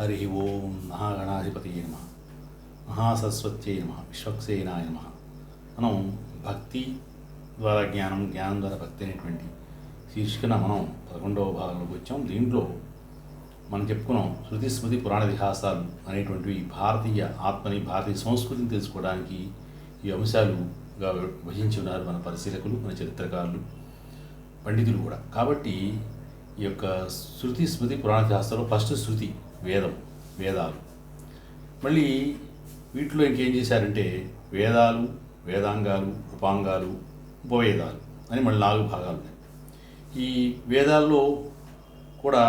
హరి ఓం మహాగణాధిపతి నమ. మహాసరస్వత్యై నమ. విశ్వక్సేనాయ నమ. మనం భక్తి ద్వారా జ్ఞానం జ్ఞానం ద్వారా భక్తి అనేటువంటి శీర్షికన మనం పదకొండవ భాగంలోకి వచ్చాం. దీంట్లో మనం చెప్పుకున్నాం శృతి స్మృతి పురాణ ఇతిహాసాలు అనేటువంటివి భారతీయ ఆత్మని భారతీయ సంస్కృతిని తెలుసుకోవడానికి ఈ అంశాలుగా విభజించి ఉన్నారు మన పరిశీలకులు మన చరిత్రకారులు పండితులు కూడా. కాబట్టి ఈ యొక్క శృతి స్మృతి పురాణ శాస్త్రంలో ఫస్ట్ శృతి వేదం వేదాలు. మళ్ళీ వీటిలో ఇంకేం చేశారంటే వేదాలు వేదాంగాలు ఉపాంగాలు ఉపవేదాలు అని మళ్ళీ నాలుగు భాగాలు ఉన్నాయి. ఈ వేదాల్లో కూడా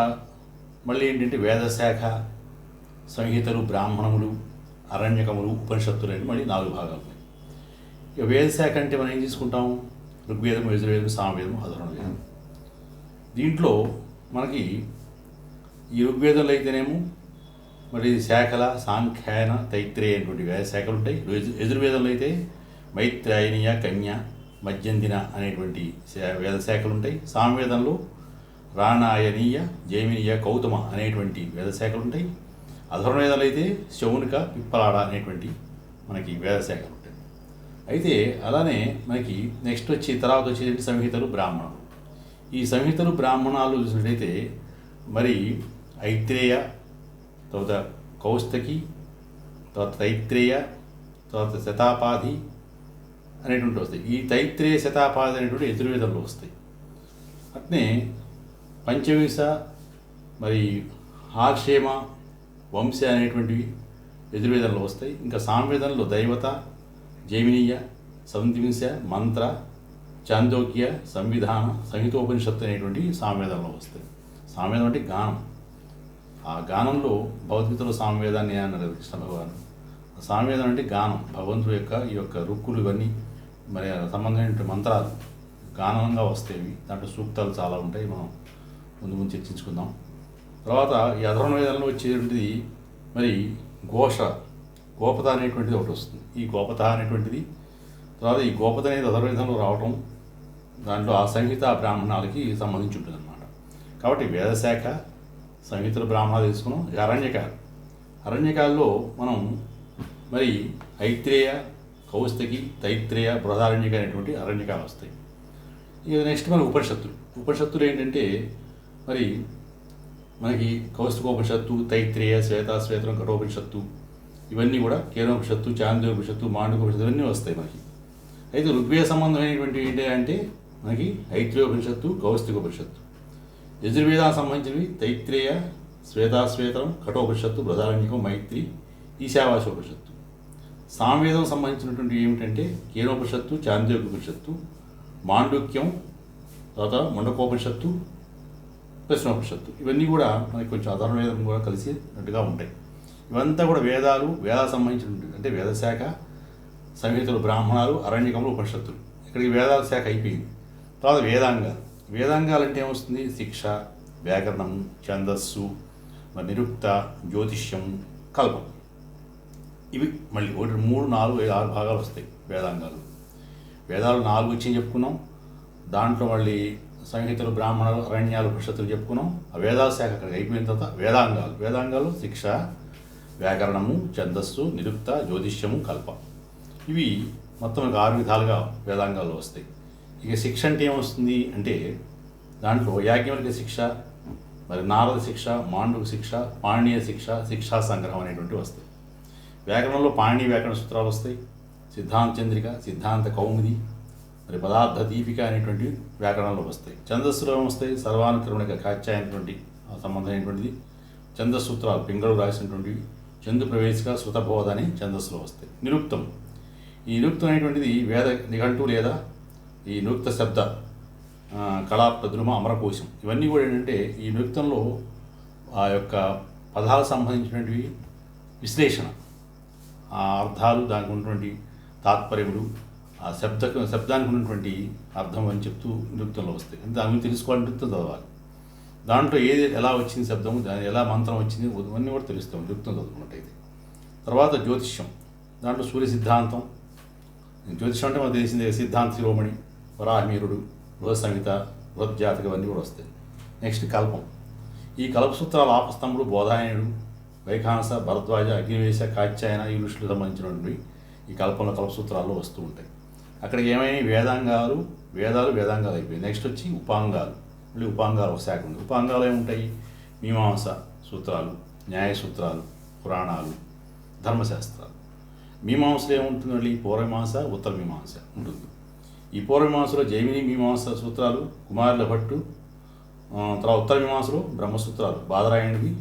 మళ్ళీ ఏంటంటే వేదశాఖ సంహితలు బ్రాహ్మణములు అరణ్యకములు ఉపనిషత్తులు అని మళ్ళీ నాలుగు భాగాలు ఉన్నాయి. ఇక వేదశాఖ అంటే మనం ఏం తీసుకుంటాం? ఋగ్వేదం యజుర్వేదం సామవేదం అధర్వణ వేదం దీంట్లో మనకి ఈ ఋగ్వేదంలో అయితేనేమో మరి శాఖల సాంఖ్యాయన తైత్రేయ అనేటువంటి వేద శాఖలు ఉంటాయి. యజు- యజుర్వేదంలో అయితే మైత్రాయనీయ కన్య మధ్యందిన అనేటువంటి శా- వేద శాఖలు ఉంటాయి. సామవేదంలో రాణాయనీయ జైమినీయ కౌతమ అనేటువంటి వేద శాఖలు ఉంటాయి. అధర్వణ వేదాలు అయితే శౌనిక పిప్పలాడ అనేటువంటి మనకి వేద శాఖలు ఉంటాయి. అయితే అలానే మనకి నెక్స్ట్ వచ్చి తర్వాత వచ్చేటువంటి సంహితలు బ్రాహ్మణులు ఈ సంహితలు బ్రాహ్మణాలు చూసినట్టయితే మరి ఐత్రేయ తర్వాత కౌస్తకి తర్వాత తైత్రేయ తర్వాత శతాపాధి అనేటువంటి వస్తాయి. ఈ తైత్రేయ శతాపాధి అనేటువంటి యజుర్వేదంలో వస్తాయి. అట్నే పంచవింశ మరి ఆక్షేమ వంశ అనేటువంటివి యజుర్వేదంలో వస్తాయి. ఇంకా సాంవేదంలో దైవత జైమినీయ సంధింశ మంత్ర చాందోక్య సంవిధాన సంహితోపనిషత్తు అనేటువంటి సామవేదంలో వస్తాయి. సాంవేదం అంటే గానం. ఆ గానంలో భగవద్గీతలో సామవేదాన్ని అన్నారు కృష్ణ భగవాన్. సామవేదం అంటే గానం. భగవంతుడు యొక్క ఈ యొక్క రుక్కులు ఇవన్నీ మరి సంబంధమైన మంత్రాలు గానంగా వస్తాయి దాంట్లో సూక్తాలు చాలా ఉంటాయి. మనం ముందు ముందు చర్చించుకుందాం. తర్వాత ఈ అధర్వణ వేదంలో వచ్చేటువంటిది మరి ఘోష. గోపత అనేటువంటిది ఒకటి వస్తుంది. ఈ గోపత అనేటువంటిది తర్వాత ఈ గోపత అనేది అధర్వేదంలో రావటం దాంట్లో ఆ సంహిత బ్రాహ్మణాలకి సంబంధించి ఉంటుంది అన్నమాట కాబట్టి వేదశాఖ సంహితలు బ్రాహ్మణ తీసుకున్నాం. ఇక అరణ్యకాలు. అరణ్యకాల్లో మనం మరి ఐత్రేయ కౌస్తకి తైత్రేయ బృహదారణ్యక అనేటువంటి అరణ్యకాలు వస్తాయి. ఇక నెక్స్ట్ మన ఉపనిషత్తులు. ఉపనిషత్తులు ఏంటంటే మరి మనకి కౌస్తుకోపనిషత్తు తైత్రేయ శ్వేత శ్వేతం కఠోపనిషత్తు ఇవన్నీ కూడా కేనోపనిషత్తు చాంద్రోపనిషత్తు మాండకోపనిషత్తు ఇవన్నీ వస్తాయి మనకి. అయితే ఋగ్వేద సంబంధమైనటువంటి ఏంటి అంటే మనకి ఐత్రేయోపనిషత్తు కౌస్తికోపనిషత్తు. యజుర్వేదానికి సంబంధించినవి తైత్రేయ శ్వేతాశ్వేతం కఠోపనిషత్తు బృహదారణ్యకం మైత్రి ఈశావాసోపనిషత్తు సామవేదం సంబంధించినటువంటి ఏమిటంటే కీనోపనిషత్తు చాంద్రోపనిషత్తు మాండుక్యం తర్వాత ముండకోపనిషత్తు ప్రశ్నోపనిషత్తు ఇవన్నీ కూడా మనకి కొంచెం అధర్వ వేదం కూడా కలిసినట్టుగా ఉంటాయి. ఇవంతా కూడా వేదాలు వేద సంబంధించినటువంటి అంటే వేదశాఖ సంహితలు బ్రాహ్మణాలు అరణ్యకములు ఉపనిషత్తులు. ఇక్కడికి వేదాల శాఖ అయిపోయింది. తర్వాత వేదాంగాలు. వేదాంగాలు అంటే ఏమొస్తుంది? శిక్ష వ్యాకరణం ఛందస్సు మరి నిరుక్త జ్యోతిష్యం కల్పం. ఇవి మళ్ళీ ఒకటి మూడు నాలుగు ఐదు ఆరు భాగాలు వస్తాయి వేదాంగాలు. వేదాలు నాలుగు వచ్చి చెప్పుకున్నాం? దాంట్లో మళ్ళీ సంహితలు బ్రాహ్మణాలు అరణ్యాలు ఉపనిషత్తులు చెప్పుకున్నాం. ఆ వేదాల శాఖ అక్కడికి అయిపోయిన తర్వాత వేదాంగాలు. వేదాంగాలు శిక్ష వ్యాకరణము ఛందస్సు నిరుక్త జ్యోతిష్యము కల్ప. ఇవి మొత్తం ఒక ఆరు విధాలుగా వేదాంగాలు వస్తాయి. ఇక శిక్ష అంటే ఏమొస్తుంది అంటే దాంట్లో యాజ్ఞవల్క శిక్ష మరి నారద శిక్ష మాండవ శిక్ష పాణీయ శిక్ష శిక్షా సంగ్రహం అనేటువంటివి వస్తాయి. వ్యాకరణంలో పాణి వ్యాకరణ సూత్రాలు వస్తాయి. సిద్ధాంత చంద్రిక సిద్ధాంత కౌముది మరి పదార్థ దీపిక అనేటువంటి వ్యాకరణంలో వస్తాయి. ఛందస్సులో వస్తాయి. సర్వానుక్రమణిక కాత్యాయనటువంటి సంబంధమైనటువంటిది ఛందస్ సూత్రాలు పింగళు రాసినటువంటివి. చందు ప్రవేశిక శృతబోధ అని ఛందస్సులో వస్తాయి. నిరుక్తం. ఈ నిరుక్తం అనేటువంటిది వేద నిఘంటు లేదా ఈ నృత్య శబ్ద కళా ప్రద్రుమ అమరకోశం ఇవన్నీ కూడా ఏంటంటే ఈ నృత్యంలో ఆ యొక్క పదాలకు సంబంధించినటువంటి విశ్లేషణ ఆ అర్థాలు దానికి ఉన్నటువంటి తాత్పర్యములు ఆ శబ్ద శబ్దానికి ఉన్నటువంటి అర్థం అని చెప్తూ నృత్యంలో వస్తాయి. అంటే దాని గురించి తెలుసుకోవాలి నృత్యం చదవాలి. దాంట్లో ఏది ఎలా వచ్చింది శబ్దము దాని ఎలా మంత్రం వచ్చింది ఇవన్నీ కూడా తెలుస్తాం నృత్యం చదువుకున్నట్టయితే. తర్వాత జ్యోతిష్యం దాంట్లో సూర్య సిద్ధాంతం. జ్యోతిష్యం అంటే మనకు తెలిసిందే సిద్ధాంత శిరోమణి. వరాహమీరుడు బృహ సంహిత అన్నీ కూడా వస్తాయి. నెక్స్ట్ కల్పం. ఈ కల్పసూత్రాల ఆపస్తంభుడు బోధాయనుడు వైఖానస భరద్వాజ అగ్నివేశ కాత్యాయన ఈ ఋషులకు సంబంధించినటువంటి ఈ కల్పంలో కల్పసూత్రాల్లో వస్తూ ఉంటాయి. అక్కడికి ఏమైనా వేదాంగాలు వేదాలు వేదాంగాలు అయిపోయాయి. నెక్స్ట్ వచ్చి ఉపాంగాలు. మళ్ళీ ఉపాంగాలు ఒక శాఖ ఉంది. ఉపాంగాలు ఏముంటాయి? మీమాంస సూత్రాలు న్యాయ సూత్రాలు పురాణాలు ధర్మశాస్త్రాలు. మీమాంసలో ఏముంటుంది మళ్ళీ? పూర్వమీమాంస ఉత్తర మీమాంస ఉంటుంది. ఈ పూర్వమీమాంసలో జైమిని మీమాంస సూత్రాలు కుమారుల భట్టు తర్వాత ఉత్తర మీమాంసలు బ్రహ్మసూత్రాలు బాదరాయణివి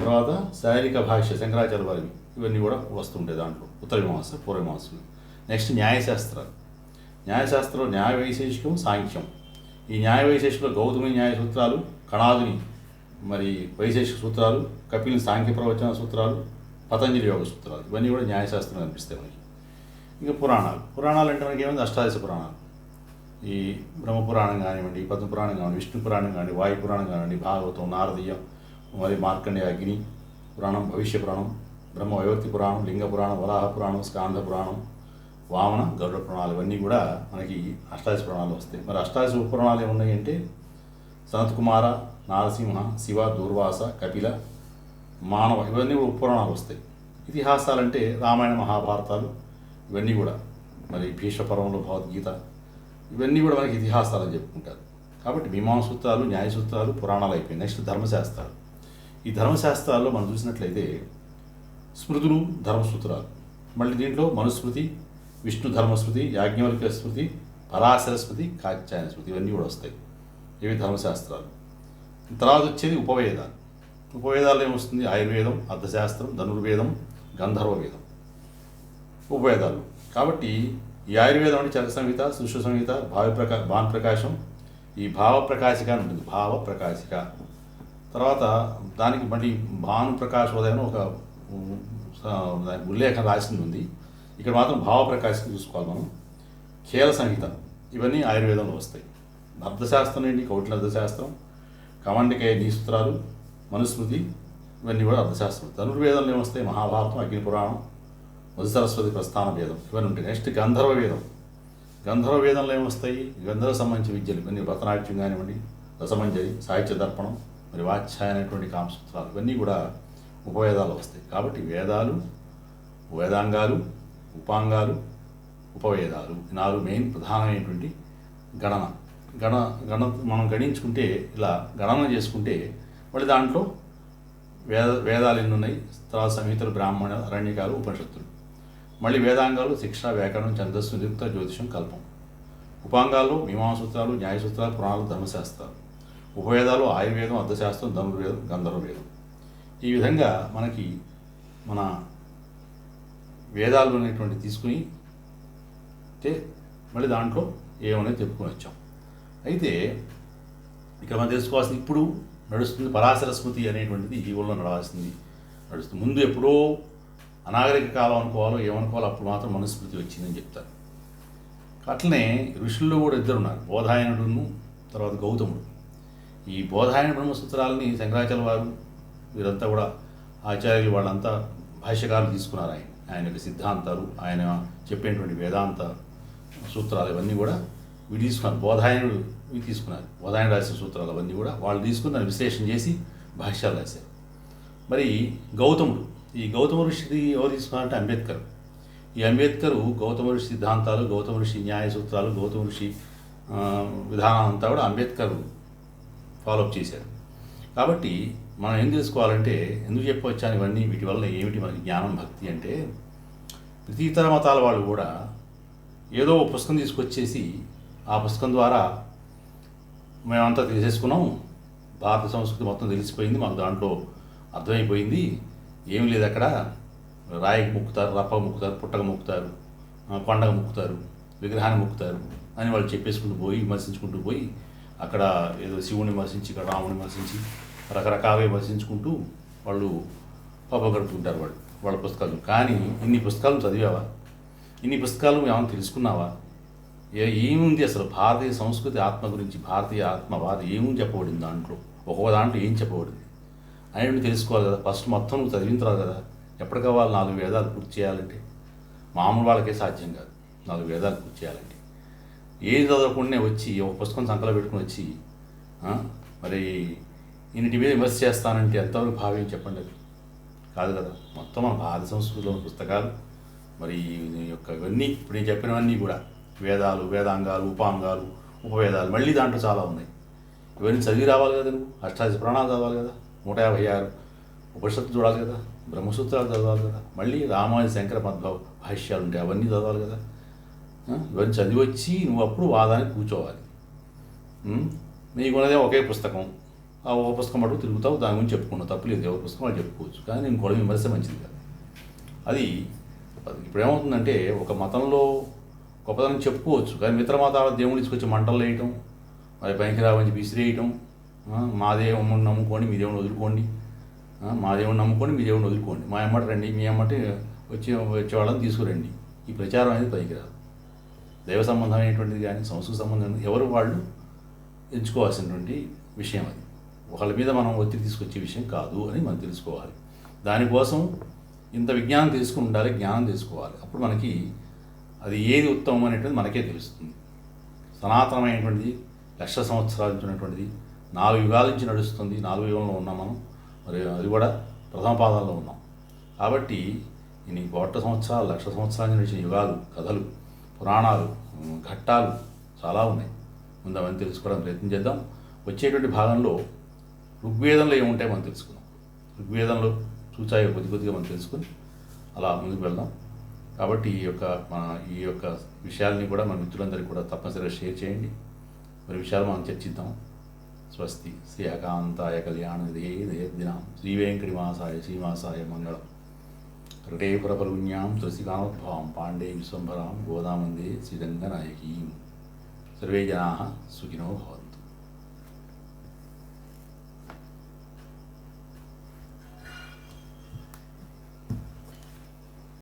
తర్వాత శారీరక భాష్య శంకరాచార్య వారివి. ఇవన్నీ కూడా వస్తుంటాయి దాంట్లో ఉత్తర మీమాంస పూర్వమీమాంసలు నెక్స్ట్ న్యాయశాస్త్రాలు. న్యాయశాస్త్రంలో న్యాయ వైశేషికం సాంఖ్యం. ఈ న్యాయ వైశేషికలో గౌతమి న్యాయ సూత్రాలు కణాదుని మరి వైశేషిక సూత్రాలు కపిల్ సాంఖ్య ప్రవచన సూత్రాలు పతంజలి యోగ సూత్రాలు. ఇవన్నీ కూడా న్యాయశాస్త్రం కనిపిస్తాయి మనకి. ఇంకా పురాణాలు. పురాణాలు అంటే మనకి ఏమైంది అష్టాదశ పురాణాలు. ఈ బ్రహ్మ పురాణం కానివ్వండి పద్మ పురాణం కానివ్వండి విష్ణు పురాణం కానివ్వండి వాయు పురాణం కానివ్వండి భాగవతం నారదీయం మరి మార్కండే అగ్ని పురాణం భవిష్య పురాణం బ్రహ్మ వైవర్తి పురాణం లింగ పురాణం వరాహ పురాణం స్కాంద పురాణం వామన గరుడ పురాణాలు ఇవన్నీ కూడా మనకి అష్టాదశ పురాణాలు వస్తాయి. మరి అష్టాదశ ఉపపురాణాలు ఏమున్నాయి అంటే నారసింహ శివ దూర్వాస కపిల మానవ ఇవన్నీ కూడా ఉపపురాణాలు వస్తాయి. ఇతిహాసాలంటే రామాయణ మహాభారతాలు ఇవన్నీ కూడా. మరి భీష్మ పర్వంలో భగవద్గీత ఇవన్నీ కూడా మనకి ఇతిహాసాలు అని చెప్పుకుంటారు. కాబట్టి మీమాంసూత్రాలు న్యాయసూత్రాలు పురాణాలు అయిపోయి నెక్స్ట్ ధర్మశాస్త్రాలు. ఈ ధర్మశాస్త్రాల్లో మనం చూసినట్లయితే స్మృతులు ధర్మసూత్రాలు. మళ్ళీ దీంట్లో మనుస్మృతి విష్ణు ధర్మస్మృతి యాజ్ఞవల్క స్మృతి పరాశర స్మృతి కాత్యాయన స్మృతి ఇవన్నీ కూడా వస్తాయి. ఇవి ధర్మశాస్త్రాలు. తర్వాత వచ్చేది ఉపవేదాలు. ఉపవేదాలు ఏమొస్తుంది? ఆయుర్వేదం అర్థశాస్త్రం ధనుర్వేదం గంధర్వ వేదం ఉపవేదాలు. కాబట్టి ఈ ఆయుర్వేదం అంటే చంద్ర సంహిత సృష్టి సంహిత భావి ప్రకా భాన్ ప్రకాశం. ఈ భావ ప్రకాశిక అని ఉంటుంది. భావ ప్రకాశిక. తర్వాత దానికి మళ్ళీ భాను ప్రకాశోదయం ఒక దానికి ఉల్లేఖం రాసింది ఉంది. ఇక్కడ మాత్రం భావ ప్రకాశిక చూసుకోవాలి మనం. ఖేల సంహిత ఇవన్నీ ఆయుర్వేదంలో వస్తాయి. అర్థశాస్త్రం నుండి కౌటిల అర్థశాస్త్రం కమండికాయ నీసూత్రాలు మనుస్మృతి ఇవన్నీ కూడా అర్థశాస్త్రం ధనుర్వేదంలో ఏమొస్తాయి మహాభారతం అగ్ని పురాణం సరస్వతి ప్రస్థాన వేదం ఇవన్నీ ఉంటాయి. నెక్స్ట్ గంధర్వ వేదం గంధర్వ వేదంలో ఏమొస్తాయి? గంధర్వ సంబంధించి విద్యలు. కొన్ని భరతనాట్యం కానివ్వండి రసమంజరి సాహిత్య దర్పణం మరి వాచ్యాయ అనేటువంటి కామసూత్రాలు. ఇవన్నీ కూడా ఉపవేదాలు వస్తాయి. కాబట్టి వేదాలు వేదాంగాలు ఉపాంగాలు ఉపవేదాలు నాలుగు మెయిన్ ప్రధానమైనటువంటి గణన. గణ గణ మనం గణించుకుంటే ఇలా గణన చేసుకుంటే మళ్ళీ దాంట్లో వేద వేదాలు ఎన్ని ఉన్నాయి? తర్వాత సంహితలు బ్రాహ్మణ అరణ్యకాలు ఉపనిషత్తులు. మళ్ళీ వేదాంగాలు శిక్ష వ్యాకరణం ఛందస్సు నిరుక్త జ్యోతిషం కల్పం. ఉపాంగాల్లో మీమాంసూత్రాలు న్యాయసూత్రాలు పురాణాలు ధర్మశాస్త్రాలు. ఉపవేదాలు ఆయుర్వేదం అర్థశాస్త్రం ధనుర్వేదం గంధర్వవేదం. ఈ విధంగా మనకి మన వేదాలు అనేటువంటి తీసుకుని మళ్ళీ దాంట్లో ఏమనేది చెప్పుకొని వచ్చాం. అయితే ఇక్కడ మనం తెలుసుకోవాల్సింది ఇప్పుడు నడుస్తుంది పరాశర స్మృతి అనేటువంటిది ఈ ఊళ్ళో నడవాల్సింది. నడుస్తుంది. ముందు ఎప్పుడో అనాగరిక కాలం అనుకోవాలో ఏమనుకోవాలో అప్పుడు మాత్రం మనుస్మృతి వచ్చిందని చెప్తారు. అట్లనే ఋషుల్లో కూడా ఇద్దరు ఉన్నారు బోధాయనుడును తర్వాత గౌతముడు. ఈ బోధాయన బ్రహ్మసూత్రాలని శంకరాచార్య వారు వీరంతా కూడా ఆచార్యులు వాళ్ళంతా భాష్యకారులు తీసుకున్నారు ఆయన. ఆయన యొక్క సిద్ధాంతాలు ఆయన చెప్పేటువంటి వేదాంత సూత్రాలు ఇవన్నీ కూడా వీళ్ళు తీసుకున్నారు. బోధాయనుడు ఇవి తీసుకున్నారు. బోధాయన రాసిన సూత్రాలు అవన్నీ కూడా వాళ్ళు తీసుకుని దాన్ని విశ్లేషణ చేసి భాష్యాలు రాశారు. మరి గౌతముడు ఈ గౌతమ ఋషిది ఎవరు తీసుకున్నారంటే అంబేద్కర్. ఈ అంబేద్కర్ గౌతమ ఋషి సిద్ధాంతాలు గౌతమ ఋషి న్యాయ సూత్రాలు గౌతమ ఋషి విధానం అంతా కూడా అంబేద్కర్ ఫాలోఅప్ చేశారు. కాబట్టి మనం ఏం తెలుసుకోవాలంటే ఎందుకు చెప్పవచ్చాను ఇవన్నీ వీటి వల్ల ఏమిటి మనకి జ్ఞానం భక్తి అంటే ప్రతి ఇతర మతాల వాళ్ళు కూడా ఏదో ఒక పుస్తకం తీసుకొచ్చేసి ఆ పుస్తకం ద్వారా మేమంతా తెలిసేసుకున్నాం భారత సంస్కృతి మొత్తం తెలిసిపోయింది మాకు దాంట్లో అర్థమైపోయింది. ఏం లేదు అక్కడ. రాయికి ముక్కుతారు రప్ప ముక్కుతారు పుట్టక ముక్కుతారు కొండకు ముక్కుతారు విగ్రహాన్ని ముక్కుతారు అని వాళ్ళు చెప్పేసుకుంటూ పోయి విమర్శించుకుంటూ పోయి అక్కడ ఏదో శివుని విమర్శించి ఇక్కడ రాముని విమర్శించి రకరకాలుగా విమర్శించుకుంటూ వాళ్ళు పాప గడుపుకుంటారు వాళ్ళు వాళ్ళ పుస్తకాలు. కానీ ఇన్ని పుస్తకాలు చదివావా? ఇన్ని పుస్తకాలు ఏమైనా తెలుసుకున్నావా? ఏ ఏముంది అసలు? భారతీయ సంస్కృతి ఆత్మ గురించి భారతీయ ఆత్మవాద ఏముంది చెప్పబడింది దాంట్లో? ఒక్కొక్క దాంట్లో ఏం చెప్పబడింది? అనేవి తెలుసుకోవాలి కదా. ఫస్ట్ మొత్తం నువ్వు చదివిన తర్వాత కదా. ఎప్పటికా వాళ్ళు నాలుగు వేదాలు పూర్తి చేయాలంటే? మామూలు వాళ్ళకే సాధ్యం కాదు. నాలుగు వేదాలు పూర్తి చేయాలంటే. ఏది చదవకుండా వచ్చి ఒక పుస్తకం సంకలో పెట్టుకుని వచ్చి మరి ఇన్నిటి మీద విమర్శ చేస్తానంటే ఎంతవరకు భావ్యం చెప్పండి అది? కాదు కదా. మొత్తం మన భారత సంస్కృతిలోని పుస్తకాలు మరి యొక్క ఇవన్నీ ఇప్పుడు నేను చెప్పినవన్నీ కూడా వేదాలు వేదాంగాలు ఉపాంగాలు ఉపవేదాలు మళ్ళీ దాంట్లో చాలా ఉన్నాయి. ఇవన్నీ చదివి రావాలి కదా నువ్వు. అష్టాదశ ప్రాణాలు చదవాలి కదా. నూట యాభై ఆరు. ఉపనిషత్తు చూడాలి కదా బ్రహ్మసూత్రాలు చదవాలి కదా మళ్ళీ రామాయణ శంకర మధ్వ భాష్యాలు ఉంటాయి అవన్నీ చదవాలి కదా. ఇవన్నీ చదివి వచ్చి నువ్వు అప్పుడు వాదానికి కూర్చోవాలి. నీకున్నదే ఒకే పుస్తకం. ఆ ఒక పుస్తకం మటుకు తిరుగుతావు దాని గురించి చెప్పుకున్నావు తప్పులేదు ఎవరి పుస్తకం వాళ్ళు చెప్పుకోవచ్చు. కానీ నేను కూడా విమర్శ మంచిది కాదు. అది ఇప్పుడు ఏమవుతుందంటే ఒక మతంలో గొప్పదనం చెప్పుకోవచ్చు. కానీ మిత్ర మతాల దేవుని తీసుకొచ్చి మంటలు వేయటం మరి పనికి చెప్పి విసిరేయటం మా దేవుని నమ్ముకోండి మీ దేవుని వదులుకోండి. మా దేవుని నమ్ముకోండి మీ దేవుని వదులుకోండి. మా అమ్మట రండి మీ అమ్మట వచ్చి వచ్చే వాళ్ళని తీసుకురండి. ఈ ప్రచారం అనేది పైకి రాదు. దైవ సంబంధమైనటువంటిది కానీ సంస్కృతి సంబంధం ఎవరు వాళ్ళు ఎంచుకోవాల్సినటువంటి విషయం అది. ఒకళ్ళ మీద మనం ఒత్తిడి తీసుకొచ్చే విషయం కాదు అని మనం తెలుసుకోవాలి. దానికోసం ఇంత విజ్ఞానం తెలుసుకుని ఉండాలి జ్ఞానం తెలుసుకోవాలి. అప్పుడు మనకి అది ఏది ఉత్తమం అనేటువంటిది మనకే తెలుస్తుంది. సనాతనమైనటువంటిది లక్ష సంవత్సరాల నుంచి ఉన్నటువంటిది నాలుగు యుగాల నుంచి నడుస్తుంది. నాలుగు యుగంలో ఉన్నాం మనం. మరి అది కూడా ప్రథమ పాదాల్లో ఉన్నాం. కాబట్టి ఇన్ని కోట్ల సంవత్సరాలు లక్ష సంవత్సరాల నుంచి నడిచిన యుగాలు కథలు పురాణాలు ఘట్టాలు చాలా ఉన్నాయి. ముందు అవన్నీ తెలుసుకోవడానికి ప్రయత్నం చేద్దాం. వచ్చేటువంటి భాగంలో ఋగ్వేదంలో ఏముంటాయో మనం తెలుసుకుందాం. ఋగ్వేదంలో చూచాయో కొద్ది కొద్దిగా మనం తెలుసుకుని అలా ముందుకు వెళ్దాం. కాబట్టి ఈ యొక్క మన ఈ యొక్క విషయాల్ని కూడా మన మిత్రులందరికీ కూడా తప్పనిసరిగా షేర్ చేయండి. మరి విషయాలు మనం చర్చిద్దాం. స్వస్తి శ్రీ అకాంతాయ కళ్యాణ దినాం శ్రీ వెంకటిమాసాయ శ్రీమాసాయ మంగళం హృదయపురపరుణ్యాం తులసికామోద్భవాం పాండే విశ్వంభరాం గోదామందే శ్రీరంగనాయకీం సర్వే జనా సుఖినో భవతు